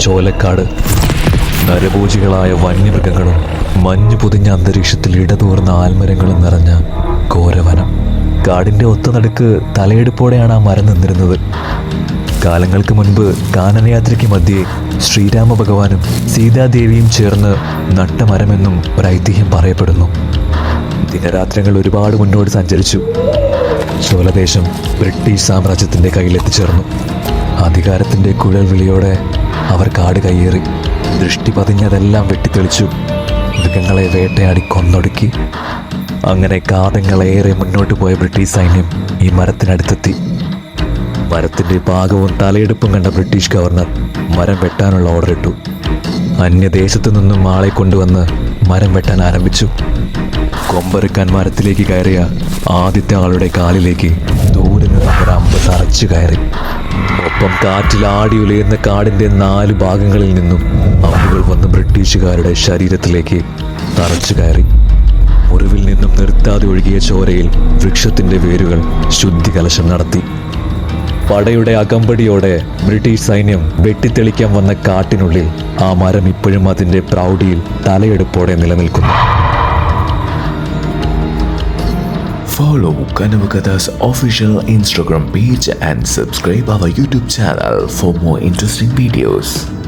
ചോലക്കാട്. നരഭോജികളായ വന്യമൃഗങ്ങളും മഞ്ഞു പൊതിഞ്ഞ അന്തരീക്ഷത്തിൽ ഇടതൂർന്ന ആൽമരങ്ങളും നിറഞ്ഞ ഘോരവനം കാടിന്റെ ഒത്തനടുക്ക് തലയെടുപ്പോടെയാണ് ആ മരം നിന്നിരുന്നത്. കാലങ്ങൾക്ക് മുൻപ് കാനനയാത്രയ്ക്ക് മധ്യേ ശ്രീരാമ ഭഗവാനും സീതാദേവിയും ചേർന്ന് നട്ട മരമെന്നും ഒരു ഐതിഹ്യം പറയപ്പെടുന്നു. ദിനരാത്രങ്ങൾ ഒരുപാട് മുന്നോട്ട് സഞ്ചരിച്ചു. ചോലദേശം ബ്രിട്ടീഷ് സാമ്രാജ്യത്തിന്റെ കയ്യിലെത്തിച്ചേർന്നു. അധികാരത്തിന്റെ കുഴൽ വിളിയോടെ അവർ കാട് കയ്യേറി. ദൃഷ്ടി പതിഞ്ഞതെല്ലാം വെട്ടിത്തെളിച്ചു. മൃഗങ്ങളെ വേട്ടയാടി കൊന്നൊടുക്കി. അങ്ങനെ കാതങ്ങളേറെ മുന്നോട്ട് പോയ ബ്രിട്ടീഷ് സൈന്യം ഈ മരത്തിനടുത്തെത്തി. മരത്തിന്റെ പാകവും തലയെടുപ്പും കണ്ട ബ്രിട്ടീഷ് ഗവർണർ മരം വെട്ടാനുള്ള ഓർഡർ ഇട്ടു അന്യദേശത്തു നിന്നും ആളെ കൊണ്ടുവന്ന് മരം വെട്ടാൻ ആരംഭിച്ചു. കൊമ്പറുക്കാൻ മരത്തിലേക്ക് കയറിയ ആദ്യത്തെ ആളുടെ കാലിലേക്ക് ദൂരെ നിന്ന് ഒരു അമ്പ് തറച്ചു കയറി. ഒപ്പം ഉലയുന്ന കാടിന്റെ നാല് ഭാഗങ്ങളിൽ നിന്നും അമ്പുകൾ വന്ന് ബ്രിട്ടീഷുകാരുടെ ശരീരത്തിലേക്ക് തറച്ചു കയറി. മുറിവിൽ നിന്നും നിർത്താതെ ഒഴുകിയ ചോരയിൽ വൃക്ഷത്തിന്റെ വേരുകൾ ശുദ്ധി കലശം നടത്തി. പടയുടെ അകമ്പടിയോടെ ബ്രിട്ടീഷ് സൈന്യം വെട്ടിത്തെളിക്കാൻ വന്ന കാട്ടിനുള്ളിൽ ആ മരം ഇപ്പോഴും അതിന്റെ പ്രൗഢിയിൽ തലയെടുപ്പോടെ നിലനിൽക്കുന്നു. Follow Kanavakata's official Instagram page and subscribe our YouTube channel for more interesting videos.